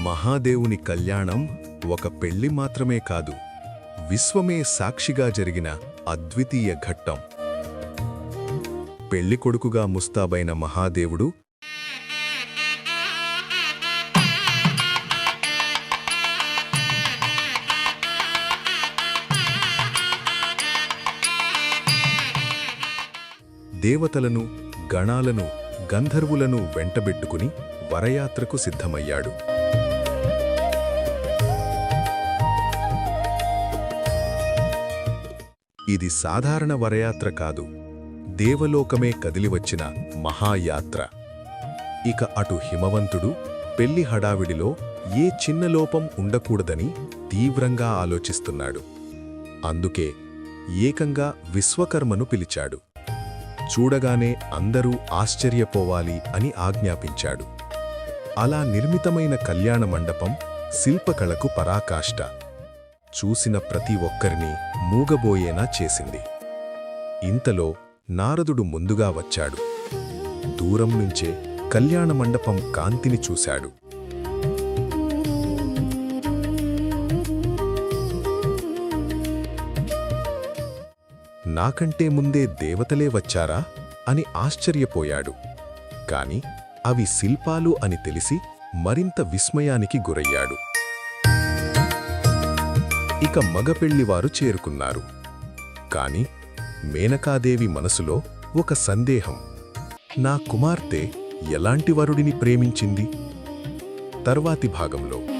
మహాదేవుని కళ్యాణం ఒక పెళ్ళి మాత్రమే కాదు విశ్వమే సాక్షిగా జరిగిన అద్వితీయ ఘట్టం. పెళ్ళి కొడుకుగా ముస్తాబైన మహాదేవుడు దేవతలను గణాలను గంధర్వులను వెంటబెట్టుకుని వరయాత్రకు సిద్ధమయ్యాడు. ఇది సాధారణ వరయాత్ర కాదు. దేవలోకమే కదిలివచ్చిన మహాయాత్ర. ఇక అటు హిమవంతుడు పెళ్ళి హడావిడిలో ఏ చిన్న లోపం ఉండకూడదని తీవ్రంగా ఆలోచిస్తున్నాడు. అందుకే ఏకంగా విశ్వకర్మను పిలిచాడు. చూడగానే అందరూ ఆశ్చర్యపోవాలి అని ఆజ్ఞాపించాడు. అలా నిర్మితమైన కళ్యాణ మండపం శిల్పకళకు పరాకాష్ట. చూసిన ప్రతి ఒక్కరిని మూగబోయేనా చేసింది. ఇంతలో నారదుడు ముందుగా వచ్చాడు. దూరం నుంచే కళ్యాణ మండపం కాంతిని చూశాడు. నాకంటే ముందే దేవతలే వచ్చారా? అని ఆశ్చర్యపోయాడు. కాని అవి శిల్పాలు అని తెలిసి మరింత విస్మయానికి గురయ్యాడు. ఇక మగపెళ్ళివారు చేరుకున్నారు. కాని మేనకాదేవి మనసులో ఒక సందేహం. నా కుమార్తె ఎలాంటి వరుడిని ప్రేమించింది? తర్వాతి భాగంలో